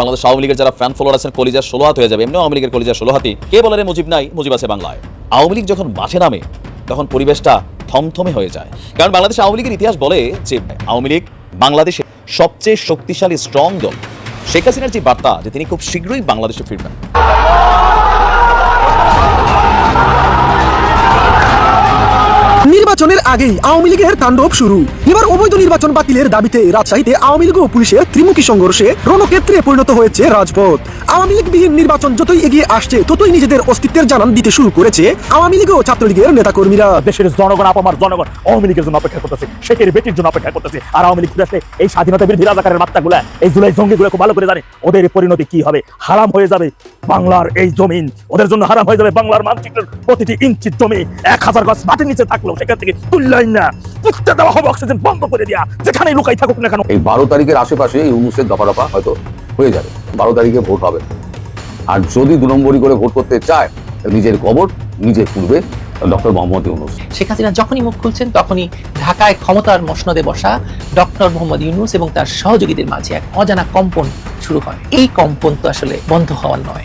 বাংলাদেশ আওয়ামী লীগের যারা fan follower আছেন, কলিজার ষোলো হাত হয়ে যাবে। এমনি আওয়ামী লীগের কলিজার ষোলো হাতি কে বলারে মুজিব নাই? মুজিব আছে বাংলায়। আওয়ামী লীগ যখন মাঠে নামে, তখন পরিবেশটা থমথমে হয়ে যায়। কারণ বাংলাদেশ আওয়ামী লীগের ইতিহাস বলে যে, আওয়ামী লীগ বাংলাদেশে সবচেয়ে শক্তিশালী স্ট্রং দল। শেখ হাসিনার যে বার্তা, যে তিনি খুব শীঘ্রই বাংলাদেশে ফিরবেন। নির্বাচনের আগেই আওয়ামী লীগের তাণ্ডব শুরু। এবার অবৈধ নির্বাচন বাতিলের দাবিতে রাজশাহীতে আওয়ামী লীগ ও পুলিশের ত্রিমুখী সংঘর্ষে রণক্ষেত্রে পরিণত হয়েছে রাজপথ। আওয়ামী লীগ বিহীন নির্বাচন যতই এগিয়ে আসছে, ততই নিজেদের অস্তিত্বের জানান দিতে শুরু করেছে আওয়ামী লীগ ও ছাত্রলীগের নেতাকর্মীরা। দেশের জনগণ, আপামার জনগণ আওয়ামী লীগের জন্য অপেক্ষা করতেছে, শেখের বেটির জন্য অপেক্ষা করতেছে, আর আওয়ামী লীগ ফিরে এই স্বাধীনতা বিরোধী রাজাকারের মাত্রাগুলা, এই জুলাই জঙ্গিগুলো খুব ভালো করে জানে, ওদের পরিণতি কি হবে? হারাম হয়ে যাবে বাংলার এই জমিন, ওদের জন্য হারাম হয়ে যাবে বাংলার মানচিত্রের প্রতিটি ইঞ্চি জমি, এক হাজার গাছ মাটির নিচে থাকল সেখান থেকে তুললাই না। পুঁততে দেওয়া হবে অক্সিজেন বন্ধ করে দেওয়া যেখানে লুকাই থাকুক না কেন। এই বারো তারিখের আশেপাশে ইউনুসের দফা দফা হয়তো হয়ে যাবে। বারো তারিখে ভোট হবে। আর যদি দু নম্বরই করে ভোট করতে চায় নিজের কবর নিজে খুলবে ডক্টর মোহাম্মদ ইউনুস। শেখ হাসিনা যখনই মুখ খুলছেন তখনই ঢাকায় ক্ষমতার মসনদে বসা ডক্টর মোহাম্মদ ইউনুস এবং তার সহযোগীদের মাঝে এক অজানা কম্পন শুরু হয়। এই কম্পন তো আসলে বন্ধ হওয়ার নয়।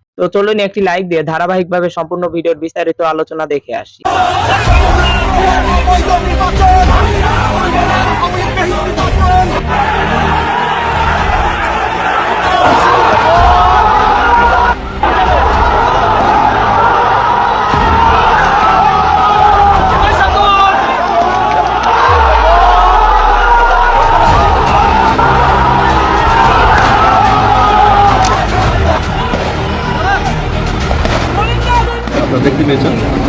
তো চলুন একটি লাইক দিয়ে ধারাবাহিকভাবে সম্পূর্ণ ভিডিওর বিস্তারিত আলোচনা দেখে আসি। আপনারা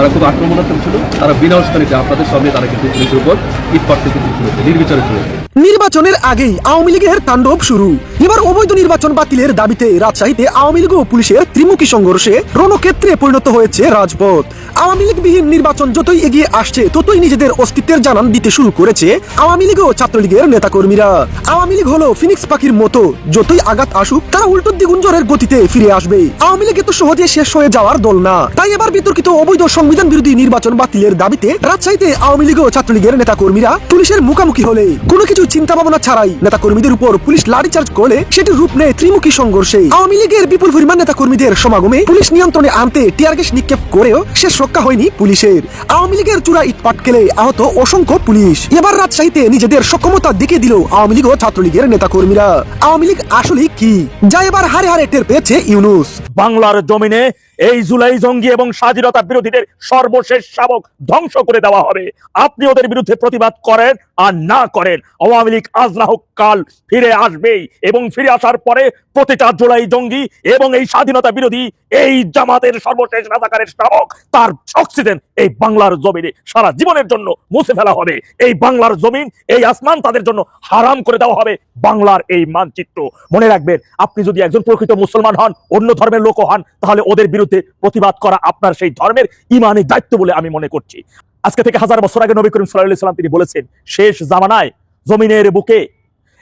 তারা খুব আক্রমণাত্মক ছিল। তারা বিনা উস্কানিতে আপনাদের সামনে তারা কিন্তু পুলিশের উপর ইট পাটতে কিন্তু নির্বিচারে চলেছে নির্বাচনের আগেই আওয়ামী লীগের তাণ্ডব শুরু। এবার অবৈধ নির্বাচন বাতিলের দাবিতে রাজশাহীতে আওয়ামী লীগ ও পুলিশের ত্রিমুখী সংঘর্ষে রণক্ষেত্রে পরিণত হয়েছে রাজপথ। আওয়ামী লীগ বিহীন নির্বাচন যতই এগিয়ে আসছে, ততই নিজেদের অস্তিত্বের জানান দিতে শুরু করেছে আওয়ামী লীগ ও ছাত্রলীগের নেতাকর্মীরা। আওয়ামী লীগ হলো ফিনিক্স পাখির মতো, যতই আঘাত আসুক, তারা উল্টো দ্বিগুঞ্জরের গতিতে ফিরে আসবে। আওয়ামী লীগ এত সহজে শেষ হয়ে যাওয়ার দল না। তাই এবার বিতর্কিত অবৈধ সংবিধান বিরোধী নির্বাচন বাতিলের দাবিতে রাজশাহীতে আওয়ামী লীগ ও ছাত্রলীগের নেতাকর্মীরা পুলিশের মুখোমুখি হলে। কোনো কিছু চিন্তা ভাবনা ছাড়াই নেতাকর্মীদের উপর পুলিশ লাঠিচার্জ করলে সেটি রূপ নেয় ত্রিমুখী সংঘর্ষে। আওয়ামী লীগের বিপুল পরিমাণ নেতাকর্মীদের সমাগমে পুলিশ নিয়ন্ত্রণে আনতে টিয়ার গ্যাস নিক্ষেপ করেও শেষ রক্ষা হয়নি পুলিশের। আওয়ামী লীগের চূড়া ইটপাটকেলে আহত অসংখ্য পুলিশ। এবার রাজশাহীতে নিজেদের সক্ষমতা দেখিয়ে দিল আওয়ামী লীগ ও ছাত্রলীগের নেতাকর্মীরা। আওয়ামী লীগ আসলে কি? যা এবার হারে হারে টের পেয়েছে ইউনুস। বাংলার জমিনে এই জুলাই জঙ্গি এবং স্বাধীনতা বিরোধীদের সর্বশেষ শাবক ধ্বংস করে দেওয়া হবে। আপনি ওদের বিরুদ্ধে প্রতিবাদ করেন আর না করেন, আওয়ামী লীগ আজ না হোক কাল ফিরে আসবেই এবং ফিরে আসার পরে প্রতিটা জুলাই জঙ্গি এবং এই স্বাধীনতা বিরোধী এই জামাতের সর্বশেষ রাজাকারের শাবক, তার অক্সিজেন এই বাংলার জমিনে সারা জীবনের জন্য মুছে ফেলা হবে। এই বাংলার জমিন, এই আসমান তাদের জন্য হারাম করে দেওয়া হবে বাংলার এই মানচিত্র। মনে রাখবেন, আপনি যদি একজন প্রকৃত মুসলমান হন, অন্য ধর্মের লোক হন, তাহলে ওদের বিরুদ্ধে প্রতিবাদ করা আপনার সেই ধর্মের ইমানের দায়িত্ব বলে আমি মনে করছি। আজকে থেকে হাজার বছর আগে নবী করিম সাল্লাহ সাল্লাম তিনি বলেছেন, শেষ জামানায় জমিনের বুকে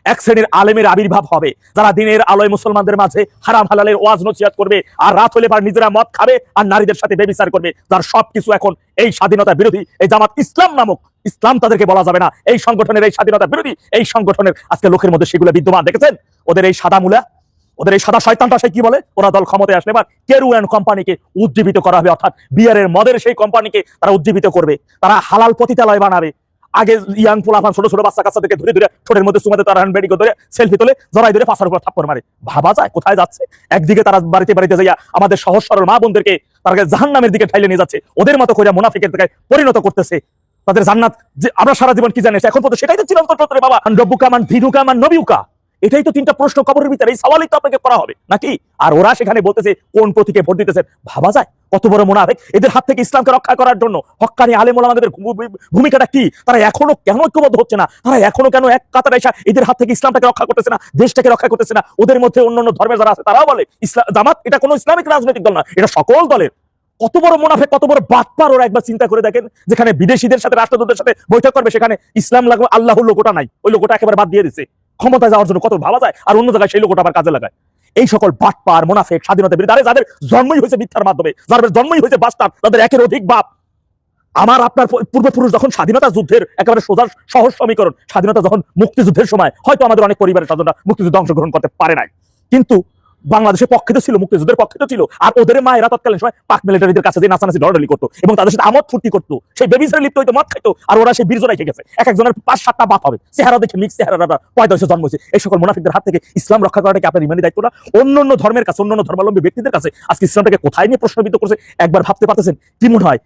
এক শ্রেণির আলেমের আবির্ভাব হবে, যারা দিনের আলোয় মুসলমানদের মাঝে হারাম হালালের ওয়াজ নসিহাত করবে, আর রাত হলে পার নিজেরা মদ খাবে আর নারীদের সাথে বেবিচার করবে, যার সবকিছু এখন এই স্বাধীনতা বিরোধী, এই জামাত ইসলাম নামক, ইসলাম তাদেরকে বলা যাবে না, এই সংগঠনের এই স্বাধীনতা বিরোধী, এই সংগঠনের আজকে লোকের মধ্যে সেগুলো বিদ্যমান, দেখেছেন? ওদের এই সাদা মূলা ওদের এই সাদা শয়তানটা সে কি বলে? ওরা দল ক্ষমতায় আসলে এবার কেরু অ্যান্ড কোম্পানিকে উজ্জীবিত করা হবে। অর্থাৎ বিয়ারের মদের সেই কোম্পানিকে তারা উজ্জীবিত করবে। তারা হালাল পতিতালয় বানাবে। আগে ইয়াং পোলাফান ছোট ছোট বাচ্চা কাচ্চাদেরকে ধরে ধরে ঠোঁটের মধ্যে সুমাতে তারা হ্যান্ড বেডিকে ধরে সেলফি তোলে জড়াই ধরে পাশার উপর থাপ্পড় মারে। ভাবা যায়, কোথায় যাচ্ছে? একদিকে তারা বাড়িতে বাড়িতে যাইয়া আমাদের সহজ সরল মা বোনদেরকে তারা জাহান নামের দিকে ঠাইলে নিয়ে যাচ্ছে। ওদের মতো করে মুনাফিকের দিকে পরিণত করতেছে। তাদের জান্নাত যে আমরা সারা জীবন কি জানি, এখন পর্যন্ত সেটাই তো রে বাবা। রব্বুকা মান ভিনুকা মান নবিউকা। এটাই তো তিনটা প্রশ্ন কবরের ভিতরে, এই সওয়ালই তো আপনাকে করা হবে। নাকি? আর ওরা সেখানে বলতেছে, কোন প্রতীকে ভোট দিতেছে? ভাবা যায়। কত বড় মোনাফেক। এদের হাত থেকে ইসলামকে রক্ষা করার জন্য হক্কানি আলেম ওলামাদের ভূ- ভূমিকাটা কি? তারা এখনও কেন ঐক্যবদ্ধ হচ্ছে না? তারা এখনও কেন এক কাতারে এসে এদের হাত থেকে ইসলামটাকে রক্ষা করতেছে না, দেশটাকে রক্ষা করতেছে না? ওদের মধ্যে অন্য অন্য ধর্মের যারা আছে, তারাও বলে ইসলাম জামাত এটা কোনো ইসলামিক রাজনৈতিক দল না, এটা সকল দলের। কত বড় মুনাফে কত বড় বাটপার ওরা একবার চিন্তা করে দেখেন, যেখানে বিদেশিদের সাথে রাষ্ট্রদূতের সাথে বৈঠক করবে, সেখানে ইসলাম লাগবে আল্লাহর লোকটা নাই। ওই লোকটা একেবারে বাদ দিয়ে দিছে। ক্ষমতায় যাওয়ার জন্য কত ভাবা যায় আর অন্য জায়গায় সেই লোকটা আবার কাজে লাগায়। এই সকল বাটপার, মোনাফেক, স্বাধীনতা বিরোধী, আরে যাদের জন্মই হয়েছে মিথ্যার মাধ্যমে, যাদের জন্মই হয়েছে বাস্তার তাদের একের অধিক বাপ। আমার আপনার পূর্বপুরুষ যখন স্বাধীনতা যুদ্ধের একেবারে সোজা সহজ সমীকরণ, স্বাধীনতা যখন মুক্তিযুদ্ধের সময়, হয়তো আমাদের অনেক পরিবারের স্বাধীনতা মুক্তিযুদ্ধে অংশগ্রহণ করতে পারে নাই। কিন্তু বাংলাদেশের পক্ষে তো ছিল, মুক্তিযুদ্ধের পক্ষে তো ছিল। আর ওদের মায়েরা তৎকালীন সময় পাক মিলিটারিদের কাছে যে নাচানাচি ডরাডরি করতো এবং তাদের সাথে আমোদ ফুর্তি করতো। সেই বেবিসের লিপ্ত হইতো মদ খাইতো আর ওরা সেই বীর্য রেখে গেছে। এক একজনের পাঁচ সাতটা বাপ হবে। চেহারা দেখে মিক্স চেহারা পঁয়তাল্লিশে জন্ম হয়েছে। এই সকল মুনাফিকদের হাত থেকে ইসলাম রক্ষা করাটা কি আপনার ইমানি দায়িত্ব না? অন্য অন্য ধর্মের কাছে, অন্য অন্য ধর্মাবলম্বী ব্যক্তিদের কাছে আজকে ইসলামটাকে কোথায় নিয়ে প্রশ্নবিদ্ধ করছে? একবার ভাবতে পারতেছেন? কি মনে হয়?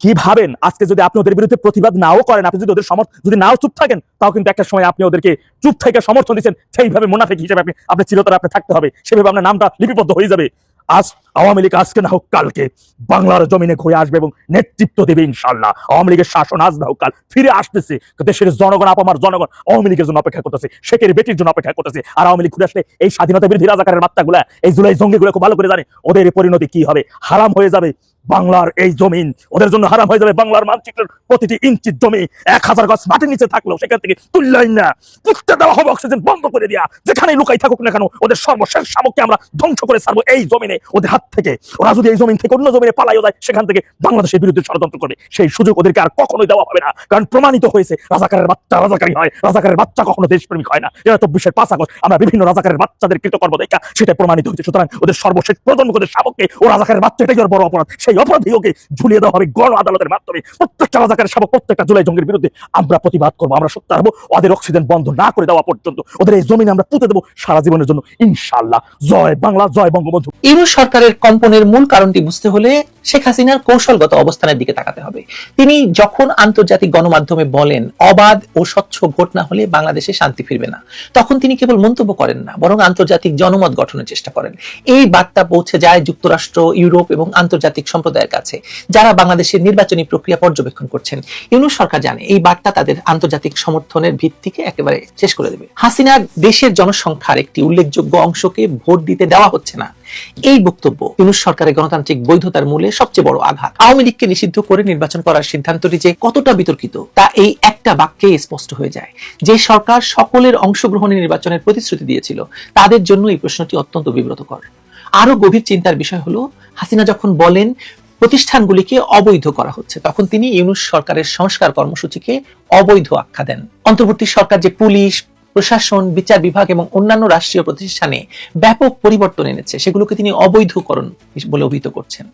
কি ভাবেন? আজকে যদি আপনি ওদের বিরুদ্ধে প্রতিবাদ নাও করেন, আপনি যদি ওদের সমর্থন যদি নাও চুপ থাকেন, তাও কিন্তু একটা সময় আপনি ওদেরকে চুপ থেকে সমর্থন দিচ্ছেন। সেইভাবে মুনাফিক হিসেবে আপনি আপনি চিরতরে আপনি থাকতে হবে। সেভাবে আপনার নামটা লিপিবদ্ধ হয়ে যাবে। আজ আওয়ামী লীগ আজকে না হোক কালকে বাংলার জমিনে ঘুরে আসবে এবং নেতৃত্ব দেবে ইনশাল্লাহ আওয়ামী লীগের শাসন আজ না হোক কাল ফিরে আসতেছে। দেশের জনগণ, আপামার জনগণ আওয়ামী লীগের জন্য অপেক্ষা করতেছে। শেখের বেটির জন্য অপেক্ষা করতেছে। আর আওয়ামী লীগ ঘুরে আসলে এই স্বাধীনতা বিরোধী রাজাকারের মাত্রাগুলা এই জুলাই জঙ্গিগুলো খুব ভালো করে জানে। ওদের পরিণতি কি হবে? হারাম হয়ে যাবে। বাংলার এই জমিন, ওদের জন্য হারাম হয়ে যাবে বাংলার মানচিত্রের প্রতিটি ইঞ্চির জমি। এক হাজার গাছ মাটির নিচে থাকলেও সেখান থেকে তুললাই না। পুঁততে দেওয়া হবে অক্সিজেন বন্ধ করে দেওয়া যেখানে লুকাই থাকুক না কেন, ওদের সর্বশেষ সামগ্রী আমরা ধ্বংস করে ছাড়বো এই জমিনে, ওদের হাত থেকে। ওরা যদি এই জমিন থেকে অন্য জমিনে পালাইও যায়, সেখান থেকে বাংলাদেশের বিরুদ্ধে ষড়যন্ত্র করবে। সেই সুযোগ ওদেরকে আর কখনোই দেওয়া হবে না। কারণ প্রমাণিত হয়েছে, রাজাকারের বাচ্চা রাজাকারী হয়। রাজাকারের বাচ্চা কখনো দেশপ্রেমিক হয় না। এরা চব্বিশের পাঁচ আগস্ট। আমরা বিভিন্ন রাজাকারের বাচ্চাদের কৃতকর্ম দেখা সেটা প্রমাণিত হয়েছে। সুতরাং ওদের সর্বশেষ প্রজন্ম ওদের শাবককে, ও রাজাকারের বাচ্চা এটাই বড় অপরাধ। সেই অপরাধী ওকে ঝুলিয়ে দেওয়া হবে গণ আদালতের মাধ্যমে। প্রত্যেকটা রাজাকারের শাবক, প্রত্যেকটা জুলাই জঙ্গের বিরুদ্ধে আমরা প্রতিবাদ করব, আমরা সত্য হব, ওদের অক্সিজেন বন্ধ না করে দেওয়া পর্যন্ত ওদের এই জমিনে আমরা পুঁতে দেবো সারা জীবনের জন্য ইনশাল্লাহ জয় বাংলা, জয় বঙ্গবন্ধু। ইউনুস সরকারের কম্পনের মূল কারণটি বুঝতে হলে শেখ হাসিনার কৌশলগত অবস্থানের দিকে তাকাতে হবে। তিনি যখন আন্তর্জাতিক গণমাধ্যমে বলেন, অবাধ ও স্বচ্ছ ভোট না হলে বাংলাদেশে শান্তি ফিরবে না, তখন তিনি কেবল মন্তব্য করেন না, বরং আন্তর্জাতিক জনমত গঠনের চেষ্টা করেন। এই বার্তা পৌঁছে যায় যুক্তরাষ্ট্র, ইউরোপ এবং আন্তর্জাতিক সম্প্রদায়ের কাছে, যারা বাংলাদেশের নির্বাচনী প্রক্রিয়া পর্যবেক্ষণ করছেন। ইউনুস সরকার জানে, এই বার্তা তাদের আন্তর্জাতিক সমর্থনের ভিত্তিকে একেবারে শেষ করে দেবে। হাসিনার দেশের জনসংখ্যার একটি উল্লেখযোগ্য অংশকে ভোট দিতে দেওয়া হচ্ছে না। এই বক্তব্য ইউনুস সরকারের গণতান্ত্রিক বৈধতার মূলে সবচেয়ে বড় আঘাত। আওয়ামী লীগকে নিষিদ্ধ করে নির্বাচন করার সিদ্ধান্তটি যে কতটা বিতর্কিত, তা এই একটা বাক্যে স্পষ্ট হয়ে যায়। যে সরকার সকলের অংশগ্রহণে নির্বাচনের প্রতিশ্রুতি দিয়েছিল, তাদের জন্য এই প্রশ্নটি অত্যন্ত বিব্রতকর। আরও গভীর চিন্তার বিষয় হলো, হাসিনা যখন বলেন প্রতিষ্ঠানগুলিকে অবৈধ করা হচ্ছে, তখন তিনি ইউনুস সরকারের সংস্কার কর্মসূচিকে অবৈধ আখ্যা দেন। অন্তর্বর্তী সরকার যে পুলিশ, প্রশাসন, বিচার বিভাগ এবং অন্যান্য রাষ্ট্রীয় প্রতিষ্ঠানে ব্যাপক পরিবর্তন এনেছে, সেগুলোকে তিনি অবৈধকরণ বলে অভিহিত করছেন।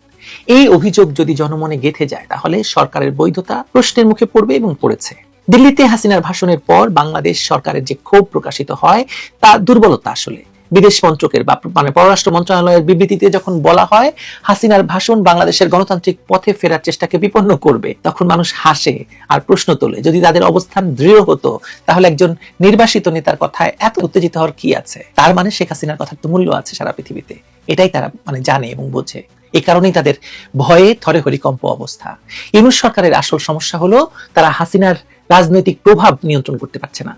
এই অভিযোগ যদি জনমনে গেথে যায়, তাহলে সরকারের বৈধতা প্রশ্নের মুখে পড়বে এবং পড়েছে। দিল্লিতে হাসিনার ভাষণের পর বাংলাদেশ সরকারের যে ক্ষোভ প্রকাশিত হয়, তা দুর্বলতা আসলে। বিদেশ মন্ত্রকের বা মানে পররাষ্ট্র মন্ত্রণালয়ের বিবৃতিতে যখন বলা হয়, হাসিনার ভাষণ বাংলাদেশের গণতান্ত্রিক পথে ফেরার চেষ্টাকে বিপন্ন করবে, তখন মানুষ হাসে আর প্রশ্ন তোলে, যদি তাদের অবস্থান দৃঢ় হতো, তাহলে একজন নির্বাসিত নেতার কথায় এত উত্তেজিত হওয়ার কি আছে? তার মানে শেখ হাসিনার কথার তো মূল্য আছে সারা পৃথিবীতে। এটাই তারা মানে জানে এবং বোঝে। এই কারণেই তাদের ভয়ে থরে হরিকম্প অবস্থা। ইউনুস সরকারের আসল সমস্যা হলো, তারা হাসিনার রাজনৈতিক প্রভাব নিয়ন্ত্রণ করতে পারছে না।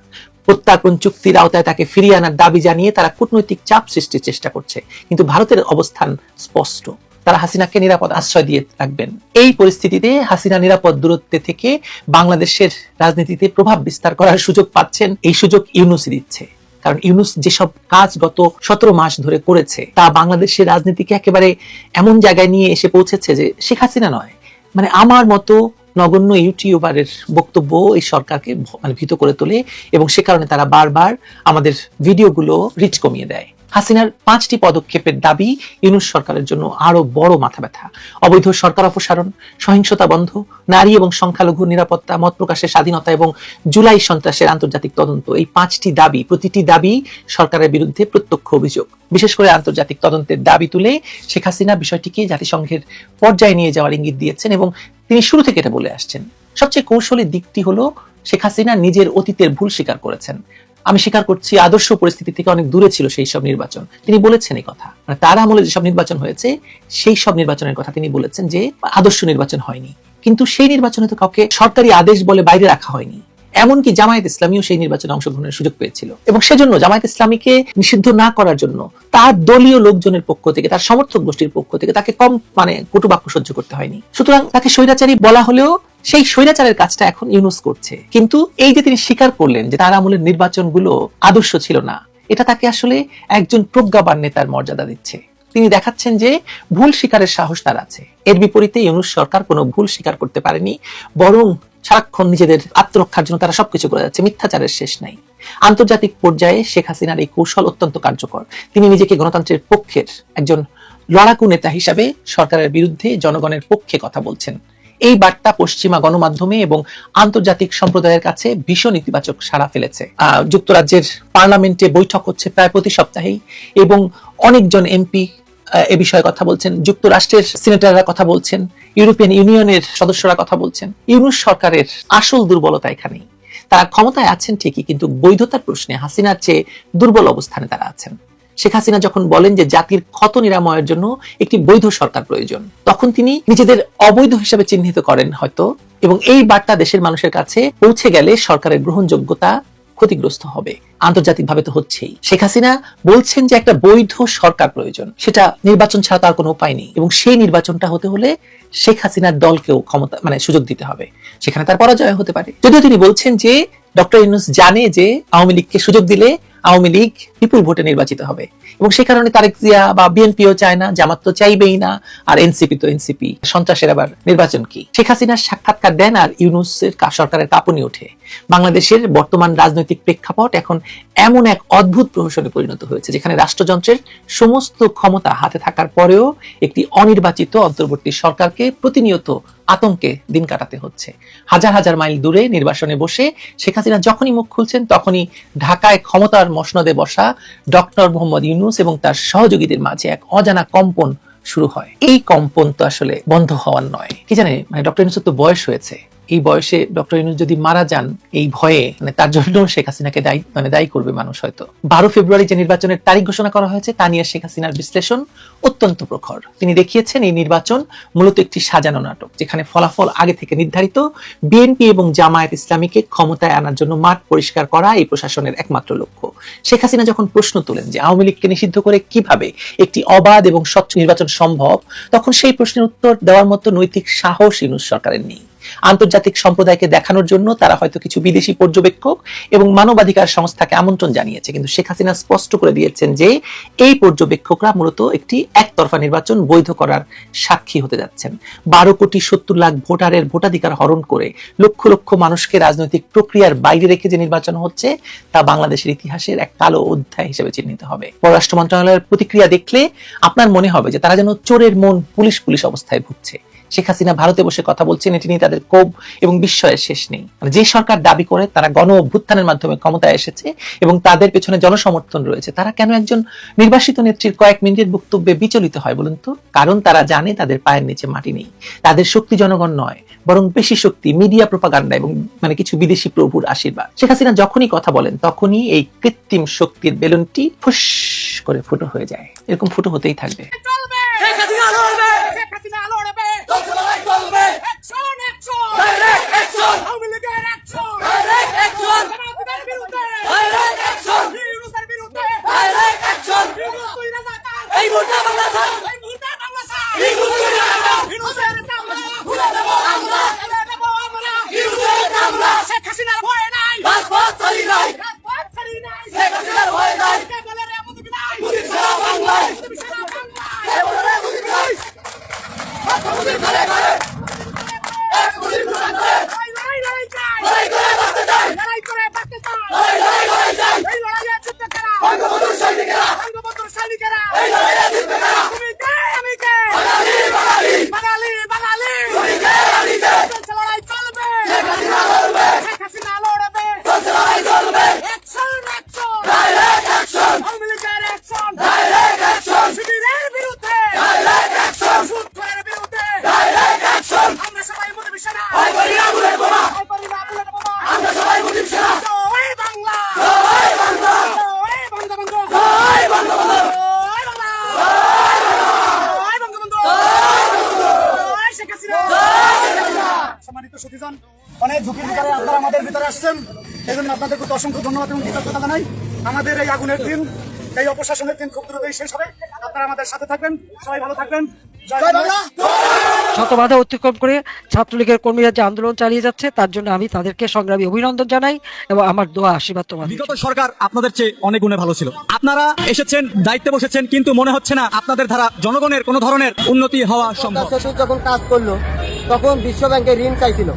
প্রত্যার্পণ চুক্তির আওতায় তাকে ফিরিয়ে আনার দাবি জানিয়ে তারা কূটনৈতিক চাপ সৃষ্টির চেষ্টা করছে। কিন্তু ভারতের অবস্থান স্পষ্ট। তারা হাসিনাকে নিরাপদ আশ্রয় দিয়ে রাখবেন। এই পরিস্থিতিতে হাসিনা নিরাপদ দূরত্বে থেকে বাংলাদেশের রাজনীতিতে প্রভাব বিস্তার করার সুযোগ পাচ্ছেন, এই সুযোগ ইউনুসই দিচ্ছে। কারণ ইউনুস যেসব কাজ গত সতেরো মাস ধরে করেছে, তা বাংলাদেশের রাজনীতিকে একেবারে এমন জায়গায় নিয়ে এসে পৌঁছেছে যে শেখ হাসিনা নয়। মানে আমার মতো নগণ্য ইউটিউবারের বক্তব্য এই সরকারকে মানে ভীত করে তোলে এবং সে কারণে তারা বারবার আমাদের ভিডিওগুলো রিচ কমিয়ে দেয়। হাসিনার পাঁচটি পদক্ষেপের দাবি ইউনুস সরকারের জন্য আরও বড় মাথা ব্যথা। অবৈধ সরকার অপসারণ, সহিংসতা বন্ধ, নারী এবং সংখ্যালঘু নিরাপত্তা, মত প্রকাশের স্বাধীনতা এবং জুলাই সন্ত্রাসের আন্তর্জাতিক তদন্ত এই পাঁচটি দাবি, প্রতিটি দাবি সরকারের বিরুদ্ধে প্রত্যক্ষ অভিযোগ। বিশেষ করে আন্তর্জাতিক তদন্তের দাবি তুলে শেখ হাসিনা বিষয়টিকে জাতিসংঘের পর্যায়ে নিয়ে যাওয়ার ইঙ্গিত দিয়েছেন এবং তিনি শুরু থেকে এটা বলে আসছেন। সবচেয়ে কৌশলী দিকটি হলো শেখ হাসিনা নিজের অতীতের ভুল স্বীকার করেছেন। আমি স্বীকার করছি আদর্শ পরিস্থিতি থেকে অনেক দূরে ছিল সেই সব নির্বাচন। তিনি বলেছেন এই কথা। মানে তার আমলে যেসব নির্বাচন হয়েছে, সেই সব নির্বাচনের কথা তিনি বলেছেন যে আদর্শ নির্বাচন হয়নি। কিন্তু সেই নির্বাচনে তো কাউকে সরকারি আদেশ বলে বাইরে রাখা হয়নি। এমনকি জামায়াত ইসলামীও সেই নির্বাচনে অংশগ্রহণের সুযোগ পেয়েছিল। এবং সেজন্য জামায়াত ইসলামীকে নিষিদ্ধ না করার জন্য তার দলীয় লোকজনের পক্ষ থেকে, তার সমর্থক গোষ্ঠীর পক্ষ থেকে তাকে কম মানে কটু বাক্য সহ্য করতে হয়নি। সুতরাং তাকে স্বৈরাচারী বলা হলেও সেই স্বৈরাচারের কাজটা এখন ইউনুস করছে। কিন্তু এই যে তিনি স্বীকার করলেন যে তার আমলের নির্বাচনগুলো আদর্শ ছিল না, এটা তাকে আসলে একজন প্রজ্ঞাবান নেতার মর্যাদা দিচ্ছে। তিনি দেখাচ্ছেন যে ভুল স্বীকারের সাহস তার আছে। এর বিপরীতে ইউনুস সরকার কোনো ভুল স্বীকার করতে পারেনি, বরং সারাক্ষণ নিজেদের আত্মরক্ষার জন্য তারা সবকিছু করে যাচ্ছে, মিথ্যাচারের শেষ নাই। আন্তর্জাতিক পর্যায়ে শেখ হাসিনার এই কৌশল অত্যন্ত কার্যকর। তিনি নিজেকে গণতন্ত্রের পক্ষের একজন লড়াকু নেতা হিসাবে সরকারের বিরুদ্ধে জনগণের পক্ষে কথা বলছেন। এই বার্তা পশ্চিমা গণমাধ্যমে এবং আন্তর্জাতিক সম্প্রদায়ের কাছে ভীষণ ইতিবাচক সাড়া ফেলেছে। যুক্তরাজ্যের পার্লামেন্টে বৈঠক হচ্ছে প্রায় প্রতি সপ্তাহেই এবং অনেকজন এমপি এ বিষয়ে কথা বলছেন। যুক্তরাষ্ট্রের সিনেটররা কথা বলছেন, ইউরোপিয়ান ইউনিয়নের সদস্যরা কথা বলছেন। ইউনুস সরকারের আসল দুর্বলতা এখানেই। তারা ক্ষমতায় আছেন ঠিকই, কিন্তু বৈধতার প্রশ্নে হাসিনার চেয়ে দুর্বল অবস্থানে তারা আছেন। শেখ হাসিনা যখন বলেন যে জাতির ক্ষত নিরাময়ের জন্য একটি বৈধ সরকার প্রয়োজন, তখন তিনি নিজেদের অবৈধ হিসেবে চিহ্নিত করেন হয়তো, এবং এই বার্তা দেশের মানুষের কাছে পৌঁছে গেলে সরকারের গ্রহণযোগ্যতা ক্ষতিগ্রস্ত হবে। আন্তর্জাতিকভাবে তো হচ্ছেই। শেখ হাসিনা বলছেন যে একটা বৈধ সরকার প্রয়োজন, সেটা নির্বাচন ছাড়া তার কোনো উপায় নেই, এবং সেই নির্বাচনটা হতে হলে শেখ হাসিনার দলকেও ক্ষমতা মানে সুযোগ দিতে হবে। সেখানে তার পরাজয় হতে পারে। যদিও তিনি বলছেন যে ডক্টর ইউনুস জানে যে আওয়ামী লীগকে সুযোগ দিলে আওয়ামী লীগ বিপুল ভোটে নির্বাচিত হবে। এবং সে কারণে তারেক জিয়া বা বিএনপিও চায় না, জামাত তো চাইবেই না, আর এনসিপি তো এনসিপি সন্ত্রাসের আবার নির্বাচন কি? শেখ হাসিনার সাক্ষাৎকার দেন আর ইউনুসের সরকারের কাঁপুনি ওঠে। বাংলাদেশের বর্তমান রাজনৈতিক প্রেক্ষাপট এখন এমন এক অদ্ভুত প্রহসনে পরিণত হয়েছে, যেখানে রাষ্ট্রযন্ত্রের সমস্ত ক্ষমতা হাতে থাকার পরেও একটি অনির্বাচিত অন্তর্বর্তী সরকারকে প্রতিনিয়ত আতঙ্কে দিন কাটাতে হচ্ছে। হাজার হাজার মাইল দূরে নির্বাসনে বসে শেখ হাসিনা যখনই মুখ খুলছেন, তখনই ঢাকায় ক্ষমতার মসনদে বসা ডক্টর মোহাম্মদ ইউনুস এবং তার সহযোগীদের মাঝে এক অজানা কম্পন শুরু হয়। এই কম্পন তো আসলে বন্ধ হওয়ার নয়। কি জানে মানে ডক্টর ইউনুসের তো বয়স হয়েছে। এই বয়সে ডক্টর ইউনুস যদি মারা যান, এই ভয়ে মানে তার জন্য শেখ হাসিনাকে দায়ী মানে দায়ী করবে মানুষ হয়তো। বারো ফেব্রুয়ারি যে নির্বাচনের তারিখ ঘোষণা করা হয়েছে, তা নিয়ে শেখ হাসিনার বিশ্লেষণ অত্যন্ত প্রখর। তিনি দেখিয়েছেন এই নির্বাচন মূলত একটি সাজানো নাটক, যেখানে ফলাফল আগে থেকে নির্ধারিত, বিএনপি এবং জামায়াত ইসলামীকে ক্ষমতায় আনার জন্য মাঠ পরিষ্কার করা এই প্রশাসনের একমাত্র লক্ষ্য। শেখ হাসিনা যখন প্রশ্ন তোলেন যে আওয়ামী লীগকে নিষিদ্ধ করে কীভাবে একটি অবাধ এবং স্বচ্ছ নির্বাচন সম্ভব, তখন সেই প্রশ্নের উত্তর দেওয়ার মতো নৈতিক সাহস ইনুস সরকারের নেই। আন্তর্জাতিক সম্প্রদায়কে দেখানোর জন্য তারা হয়তো কিছু বিদেশি পর্যবেক্ষক এবং মানবাধিকার সংস্থাকে আমন্ত্রণ জানিয়েছে। কিন্তু শেখ হাসিনা স্পষ্ট করে দিয়েছেন যে, এই পর্যবেক্ষকরা মূলত একটি একতরফা নির্বাচন বৈধ করার সাক্ষী হতে যাচ্ছেন। বারো কোটি সত্তর লাখ ভোটারের ভোটাধিকার হরণ করে লক্ষ লক্ষ মানুষকে রাজনৈতিক প্রক্রিয়ার বাইরে রেখে যে নির্বাচন হচ্ছে, তা বাংলাদেশের ইতিহাসের এক কালো অধ্যায় হিসেবে চিহ্নিত হবে। পররাষ্ট্র মন্ত্রণালয়ের প্রতিক্রিয়া দেখলে আপনার মনে হবে যে তারা যেন চোরের মন পুলিশ পুলিশ অবস্থায় ভুগছে। শেখ হাসিনা ভারতে বসে কথা বলছেন, এটি নিয়ে তাদের ক্ষোভ এবং বিস্ময়ের শেষ নেই। মানে যে সরকার দাবি করে, তারা গণ অভ্যুত্থানের মাধ্যমে ক্ষমতায় এসেছে এবং তাদের পেছনে জনসমর্থন রয়েছে। তারা কেন একজন নির্বাসিত নেত্রীর কয়েক মিনিটের বক্তব্যে বিচলিত হয় বলুন তো? কারণ তারা জানে তাদের পায়ের নিচে মাটি নেই। তাদের শক্তি জনগণ নয়, বরং বেশি শক্তি, মিডিয়া প্রপাগান্ডা এবং মানে কিছু বিদেশি প্রভুর আশীর্বাদ। শেখ হাসিনা যখনই কথা বলেন, তখনই এই কৃত্রিম শক্তির বেলুনটি ফুস করে ফুটো হয়ে যায়। এরকম ফুটো হতেই থাকবে। action action direct action Awami লীগের অ্যাকশন আপনাদের প্রতি অসংখ্য ধন্যবাদ এবং কৃতজ্ঞতা জানাই। আমাদের এই আগুনের দিন এই অপশাসনের দিন খুব দ্রুতই শেষ হবে। আপনারা আমাদের সাথে থাকবেন সবাই ভালো থাকবেন। জয় বাংলা। শত বাধা অতিক্রম করে ছাত্রলীগের কর্মীরা যে আন্দোলন চালিয়ে যাচ্ছে তার জন্য আমি তাদেরকে সংগ্রামী অভিনন্দন জানাই এবং আমার দোয়া আশীর্বাদ তোমাদের। বিগত সরকার আপনাদের চেয়ে অনেক গুণে ভালো ছিল। আপনারা এসেছেন দায়িত্বে বসেছেন কিন্তু মনে হচ্ছে না আপনাদের দ্বারা জনগণের কোনো ধরনের উন্নতি হওয়া সম্ভব। যখন কাজ করল তখন বিশ্ব ব্যাংকে ঋণ চাইছিল।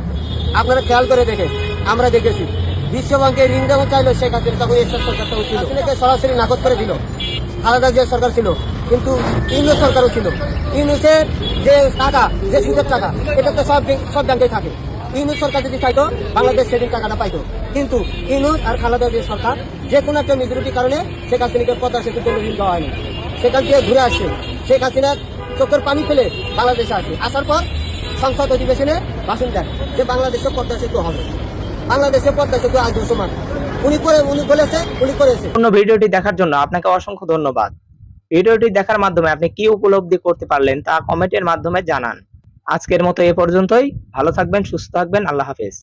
আপনারা খেয়াল করে দেখেন আমরা দেখেছি। বিশ্ব ব্যাংকে ঋণ যখন চাইলো শেখ হাসিনা, তখন এরশাদ সরকার তখন ছিল। হাসিনাকে সরাসরি নাকচ করে দিল। খালেদা জিয়া সরকার ছিল। কিন্তু ইউনুস সরকারও ছিল। ইউনুসের যে টাকা, যে সুদের টাকা, এটা তো সব সব ব্যাংকে থাকে। ইউনুস সরকার যদি চাইতো, বাংলাদেশ সেদিন টাকাটা পাইতো। কিন্তু ইউনুস আর খালেদা জিয়া সরকার যে কোনো একটা মেজরিটির কারণে শেখ হাসিনাকে পদ্মা সেতুর জন্য ঋণ দেওয়া হয়নি। সেখান থেকে ঘুরে আসছে। শেখ হাসিনা চোখের পানি ফেলে বাংলাদেশে আসে আসার পর সংসদ অধিবেশনে ভাষণ দেন যে বাংলাদেশে পদ্মা সেতু হবে। বাংলাদেশে পদ্মা সেতু সমান। উনি করে উনি বলেছে, উনি করেছে। অন্য ভিডিওটি দেখার জন্য আপনাকে অসংখ্য ধন্যবাদ। ভিডিওটি দেখার মাধ্যমে আপনি কি উপলব্ধি করতে পারলেন তা কমেন্টের মাধ্যমে জানান। আজকের মতো এ পর্যন্তই। ভালো থাকবেন, সুস্থ থাকবেন। আল্লাহ হাফেজ।